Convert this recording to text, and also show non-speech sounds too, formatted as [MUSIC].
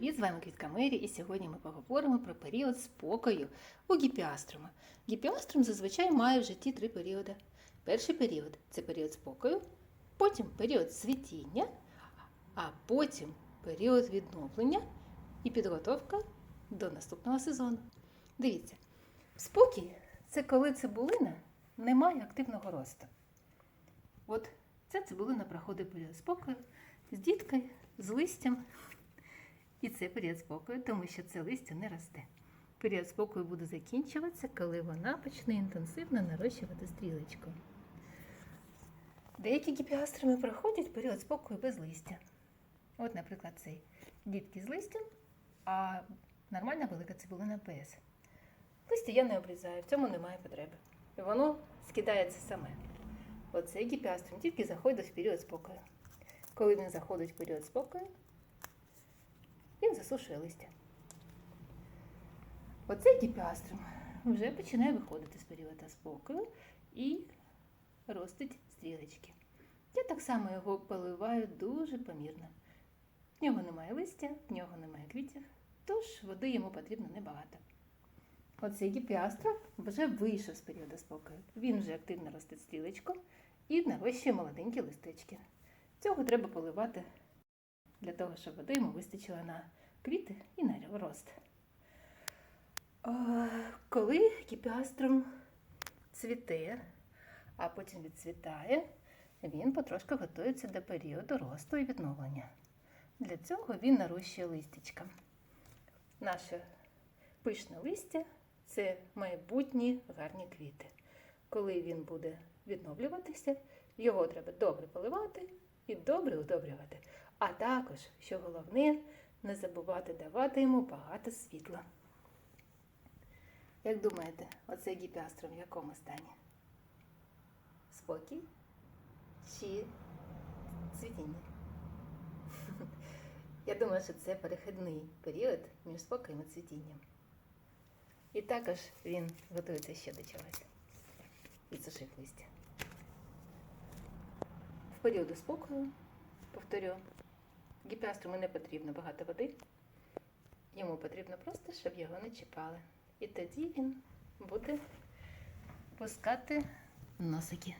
привіт! З вами Квітка Мері, і сьогодні ми поговоримо про період спокою у гіпіаструма. Гіпіаструм зазвичай має в житті три періоди. Перший період це період спокою, потім період цвітіння, а потім період відновлення і підготовка до наступного сезону. Дивіться, спокій це коли цибулина не має активного росту. От ця цибулина проходить період спокою з діткою, з листям. І це період спокою, тому що це листя не росте. Період спокою буде закінчуватися, коли вона почне інтенсивно нарощувати стрілечку. Деякі гіпіастроми проходять період спокою без листя. От, наприклад, цей дітки з листям, а нормальна велика цибулина без. Листя я не обрізаю, в цьому немає потреби. І воно скидається саме. Оцей гіпіастром тільки заходить в період спокою. Коли він заходить в період спокою, він засушує листя. Оцей гіпіаструм вже починає виходити з періоду спокою і ростить стрілечки. Я так само його поливаю дуже помірно. В нього немає листя, в нього немає квітів, тож води йому потрібно небагато. Оцей гіпіаструм вже вийшов з періоду спокою. Він вже активно ростить стрілечку і нарощує молоденькі листечки. Цього треба поливати для того, щоб води йому вистачило на квіти і на рост. Коли гіпіаструм цвіте, а потім відцвітає, він потрошку готується до періоду росту і відновлення. Для цього він нарощує листячка. Наше пишне листя це майбутні гарні квіти. Коли він буде відновлюватися, його треба добре поливати і добре удобрювати. А також, що головне, не забувати давати йому багато світла. Як думаєте, оцей гіпіастром в якому стані? Спокій чи цвітіння? [LAUGHS] Я думаю, що це перехідний період між спокоєм і цвітінням. І також він готується ще до чогось. Відсушив листя. В періоду спокою, повторю, гіпіаструму не потрібно багато води. Йому потрібно просто, щоб його не чіпали. І тоді він буде пускати носики.